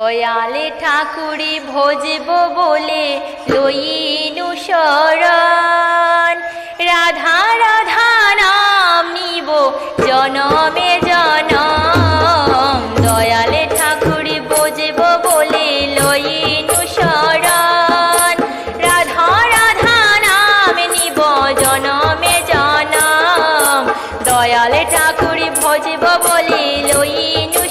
দয়ালে ঠাকুরে ভজব বলে লইনু শরণ। রাধা রাধা নামিব জনমে জনম। দয়ালে ঠাকুরে ভজব বলে লইনু শরণ। রাধা রাধা নাম নিব জনমে জনম। দয়ালে ঠাকুরে ভজব বলে লইনু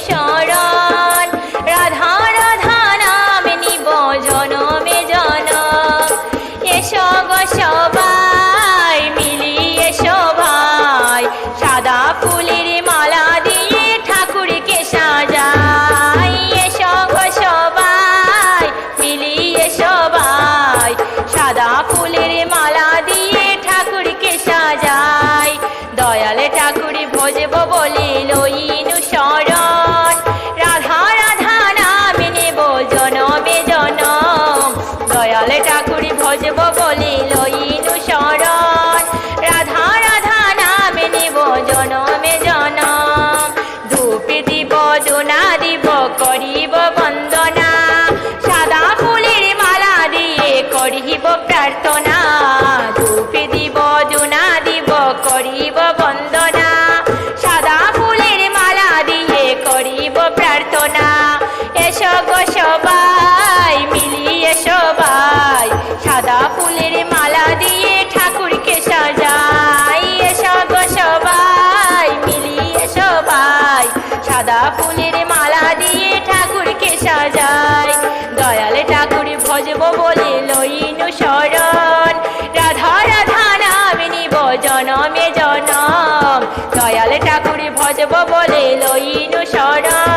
সবাই, মিলিয়ে সবাই, সাদা ফুলের মালা দিয়ে ঠাকুরকে সাজাই। সব সবাই, মিলিয়ে সবাই, সাদা ফুলের মালা দিয়ে ঠাকুরকে সাজাই। দয়াল ঠাকুর ভজব বলে লইনু শরণ। রাধা রাধা নাম নিব জনমে জনম। দয়াল ঠাকুর ভজব বলে লইনু শরণ।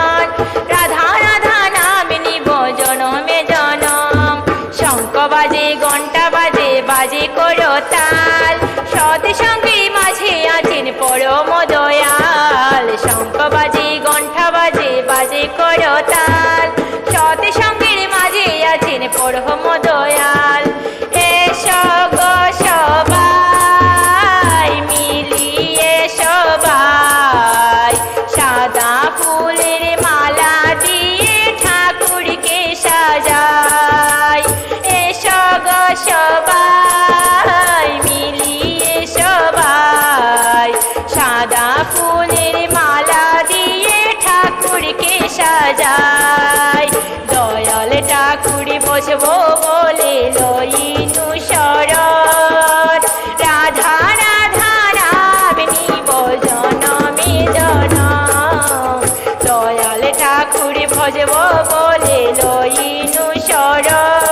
tá বসবো বলে লইনু শরণ রাধা রাধা রাম নিব জনমে। দয়াল ঠাকুর ভজব বলে লইনু শরণ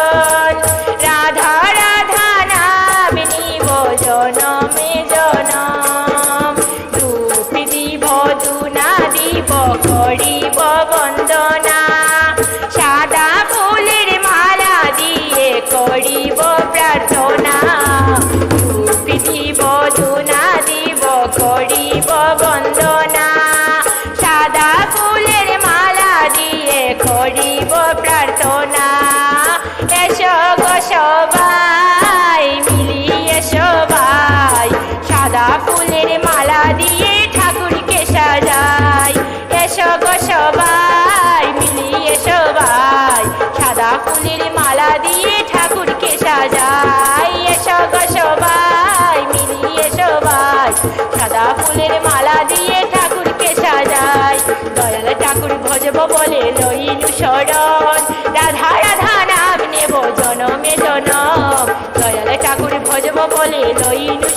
সাদা ফুলের মালা দিয়ে ঠাকুরকে সাজাই। দয়াল ঠাকুর ভজব বলে লইনু শরণ। রাধা রাধা, নাম নেব জনমে জনম। দয়াল ঠাকুর ভজব বলে লইনু